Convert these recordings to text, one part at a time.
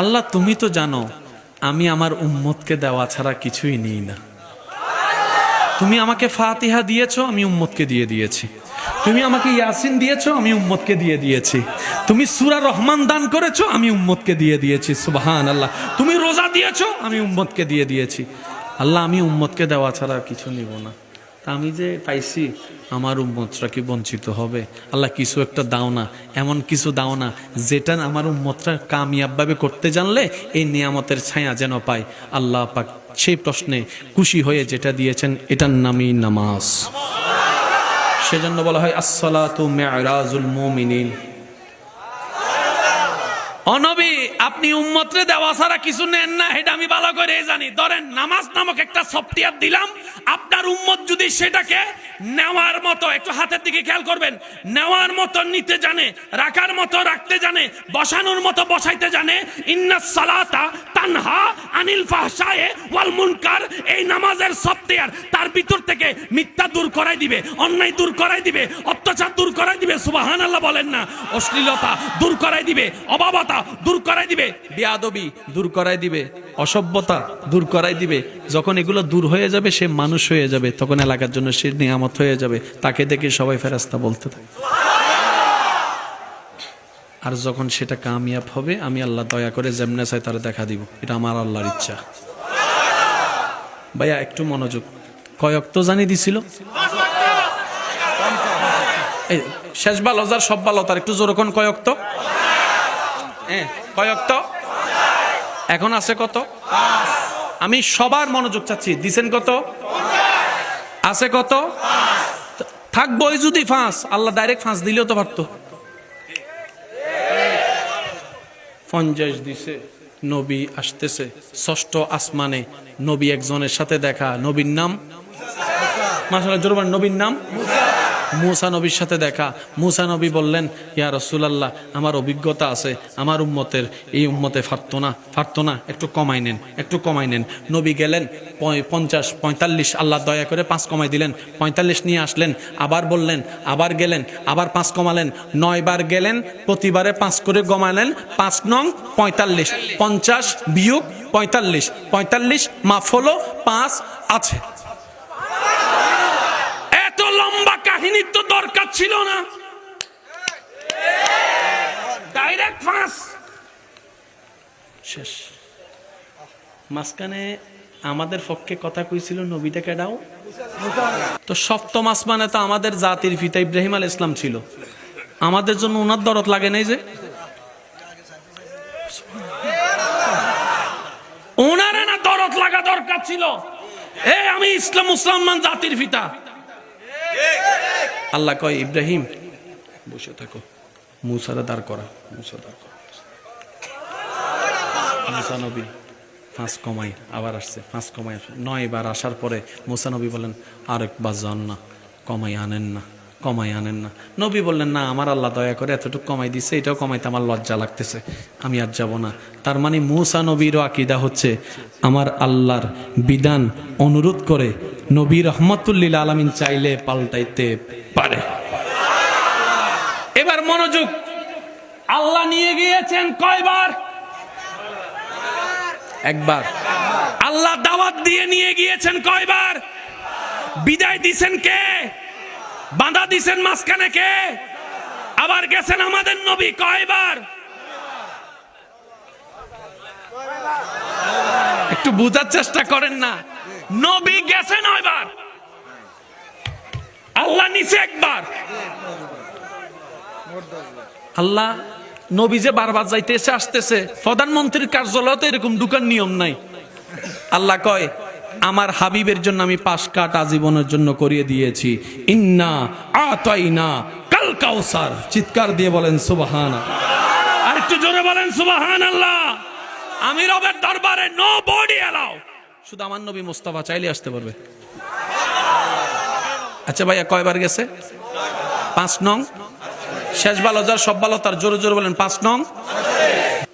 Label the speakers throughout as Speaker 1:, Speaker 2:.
Speaker 1: আল্লাহ, তুমি তো জানো, আমি আমার উম্মতকে দেওয়া ছাড়া কিছুই নিই না। তুমি আমাকে ফাতিহা দিয়েছ, আমি উম্মতকে দিয়ে দিয়েছি। তুমি আমাকে ইয়াসিন দিয়েছ, আমি উম্মতকে দিয়ে দিয়েছি। তুমি সুরা রহমান দান করেছ, আমি উম্মতকে দিয়ে দিয়েছি। সুবাহান আল্লাহ তুমি রোজা দিয়েছ, আমি উম্মতকে দিয়ে দিয়েছি। আল্লাহ, আমি উম্মতকে দেওয়া ছাড়া কিছু নিব না। তা আমি যে পাইছি, আমার উম্মতরা কি বঞ্চিত হবে? আল্লাহ কিছু একটা দাও না, এমন কিছু দাও না, যেটা আমার উম্মতরা কামিয়াবভাবে করতে জানলে এই নিয়ামতের ছায়া যেন পায়। আল্লাহ পাক সেই প্রশ্নে খুশি হয়ে যেটা দিয়েছেন, এটার নামই নামাজ। সেজন্য বলা হয়, আসসালাতু মেরাজুল মুমিনিন। অনবী! আপনি উম্মতরে দেওয়া ছাড়া কিছু নেন না এটা আমি ভালো করে জানি। ধরেন, নামাজ নামক একটা সফটওয়্যার দিলাম, আপনার উম্মত যদি সেটাকে নেওয়ার মতো, একটু হাতের দিকে খেয়াল করবেন, নেওয়ার মতো, নিতে জানে, রাখার মতো, রাখতে জানে, বসানোর মতো, বসাইতে জানে, ইন্না সালাতা তানহা আনিল ফাহশায়ে ওয়াল মুনকার, এই নামাজের সফটওয়্যার তার ভিতর থেকে মিথ্যা দূর করাই দিবে, অন্যায় দূর করাই দিবে, অত্যাচার দূর করাই দিবে, সুবহানাল্লাহ বলেন না, অশ্লীলতা দূর করাই দিবে, অবাবতা দূর করাই দিবে, বিয়াদবি দূর করাই দিবে, অসভ্যতা দূর করাই দিবে। যখন এগুলো দূর হয়ে যাবে, সে মানুষ হয়ে যাবে, তখন এলাকার জন্য সে নিয়ামত হয়ে যাবে। তাকে দেখে সবাই ফেরাস্তা বলতে থাকে। আর যখন সেটা কামিয়াব হবে, আমি আল্লাহ দয়া করে যেমনে চাই তারা দেখা দিব। এটা আমার আল্লাহর ইচ্ছা। ভাইয়া, একটু মনোযোগ। কয়ক তো জানি দিছিল? শেষ ভালো যার সব ভালো তার একটু জোরক্ষণ কয়ক তো হ্যাঁ কয়ক তো এখন আছে কত? আমি সবার মনোযোগ চাচ্ছি। দিছেন কত? আছে কত? থাকবোই যদি ফাঁস। আল্লাহ ডাইরেক্ট ফাঁস দিলেও তো পারতো। পঞ্চাশ দিছে, নবী আসতেছে। ষষ্ঠ আসমানে নবী একজনের সাথে দেখা। নবীর নাম? মাসাল্লাহ জোরবান, নবীর নাম? মুসা নবীর সাথে দেখা। মুসা নবী বললেন, ইয়া রসুলাল্লাহ, আমার অভিজ্ঞতা আছে, আমার উম্মতের, এই উম্মতে ফারত না ফারত না, একটু কমাই নেন, একটু কমাই নেন। নবী গেলেন পঞ্চাশ, পঁয়তাল্লিশ, আল্লাহ দয়া করে পাঁচ কমাই দিলেন। পঁয়তাল্লিশ নিয়ে আসলেন, আবার বললেন, আবার গেলেন, আবার পাঁচ কমালেন। নয় বার গেলেন, প্রতিবারে পাঁচ করে কমালেন পাঁচ নং পঁয়তাল্লিশ। পঞ্চাশ বিয়োগ পঁয়তাল্লিশ। পঁয়তাল্লিশ মাফ হলো পাঁচ আছে এত লম্বা কাহিনীর তো দরকার ছিল না। ডাইরেক্ট ফাঁস শেষ। মাঝখানে আমাদের পক্ষে কথা কইছিল নবীটা কেডাও? তো সপ্তম আসমানে তো আমাদের জাতির পিতা ইব্রাহিম আল ইসলাম ছিল। আমাদের জন্য ওনার দরদ লাগে নাই যে। ওনারে না দরদ লাগা দরকার ছিল। এ আমি ইসলাম মুসলমান জাতির পিতা। আল্লাহ কয়, ইব্রাহিম, বসে থাকো। মুসারা দাঁড় করা, মুসা দাঁড় করা। মুসা নবী পাঁচ কমাই আবার আসছে, ফাঁস কমাই নয় বার আসার পরে মুসা নবী বলেন আরেকবার যান না কমাই আনেন না কমাই আনেন না। নবী বললেন, না, আমার আল্লাহ দয়া করে এতটুকু কমাই দিছে, এটাও কমাইতে আমার লজ্জা লাগতেছে, আমি আর যাব না। তার মানে মুসা নবীরও আকিদা হচ্ছে, আমার আল্লাহর বিধান অনুরোধ করে নবী রহমতুল্লিল আলমিন চাইলে পাল্টাইতে পারে। এবার মনোযোগ। আল্লাহ নিয়ে গিয়েছেন কয়বার? একবার। আল্লাহ দাওয়াত দিয়ে নিয়ে গিয়েছেন কয়বার? বিদায় দিছেন কে? বাঁধা দিছেন মাঝখানে কে? আবার গেছেন আমাদের নবী কয়বার? একটু বুঝার চেষ্টা করেন না। নবী গেছেন নয়বার। আল্লাহ নিচে একবার। আল্লাহ নবী যে বারবার যাইতেছে, আসতেছে, প্রধানমন্ত্রীর কার্যালয় এরকম ঢুকার নিয়ম নাই। আল্লাহ কয়, আমার হাবিবের জন্য আমি পাশ কাট আজীবনের জন্য করিয়ে দিয়েছি। ইন্না আতাইনা কাল কাউসার। চিৎকার দিয়ে বলেন সুবাহান আর একটু জোরে বলেন সুবাহান আল্লাহ আমি রবের দরবারে নো বডি এলাও শুধু আমার নবী মোস্তফা চাইলে আসতে পারবে। আচ্ছা ভাইয়া কয়বার গেছে? পাঁচ নং? শেষ ভালো যার সব ভালো তার জোরে জোরে বলেন পাঁচ নং?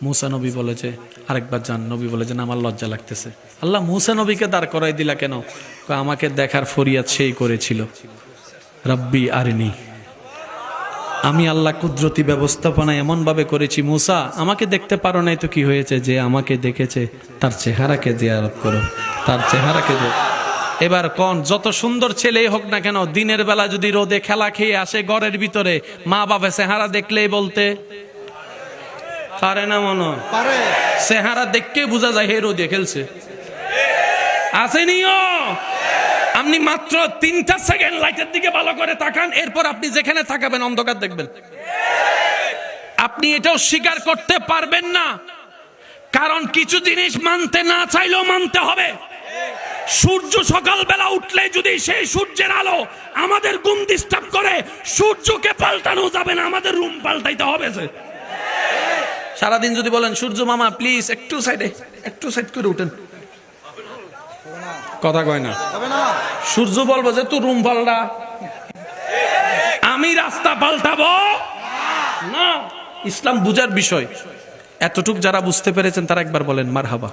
Speaker 1: মুসা নবী বলেছে আরেকবার যান নবী বলে যে না, আমার লজ্জা লাগতেছে। আল্লাহ মুসা নবীকে দাঁড় করাই দিলা কেন? আমাকে দেখার ফরিয়াদ সেই করেছিল। রব্বি আরিনি। আমি আল্লাহ কুদরতি ব্যবস্থাপনা এমন ভাবে করেছি মুসা আমাকে দেখতে পারো নাই তো কি হয়েছে? যে আমাকে দেখেছে তার চেহারাকে জিয়ারত করো তার চেহারাকে এবার কোন যত সুন্দর ছেলেই হোক না কেন দিনের বেলা যদি রোদে খেলা খেয়ে আসে ঘরের ভিতরে মা বাবা চেহারা দেখলেই বলতে পারে না মনে?
Speaker 2: পারে।
Speaker 1: চেহারা দেখকে বোঝা যায় হে রোদে খেলছে। আসেনিও! আপনি মাত্র তিনটা সেকেন্ড লাইটের দিকে ভালো করে তাকান, এরপর আপনি যেখানে তাকাবেন, অন্ধকার দেখবেন। আপনি এটাও স্বীকার করতে পারবেন না, কারণ কিছু জিনিস মানতে না চাইলেও মানতে হবে। সূর্য সকালবেলা উঠলে যদি সেই সূর্যের আলো আমাদের গুম ডিস্টার্ব করে, সূর্যকে পাল্টানো যাবে না, আমাদের রুম পাল্টাইতে হবে যে। সারাদিন যদি বলেন, সূর্য মামা প্লিজ একটু সাইডে একটু সাইড করে উঠেন। কথা কয়
Speaker 2: না।
Speaker 1: সূর্য বলব যে তুই রুম পাল্টা আমি রাস্তা পাল্টাবো? না। ইসলাম বুঝার বিষয়। এতটুক যারা বুঝতে পেরেছেন, তারা একবার বলেন মার হাবা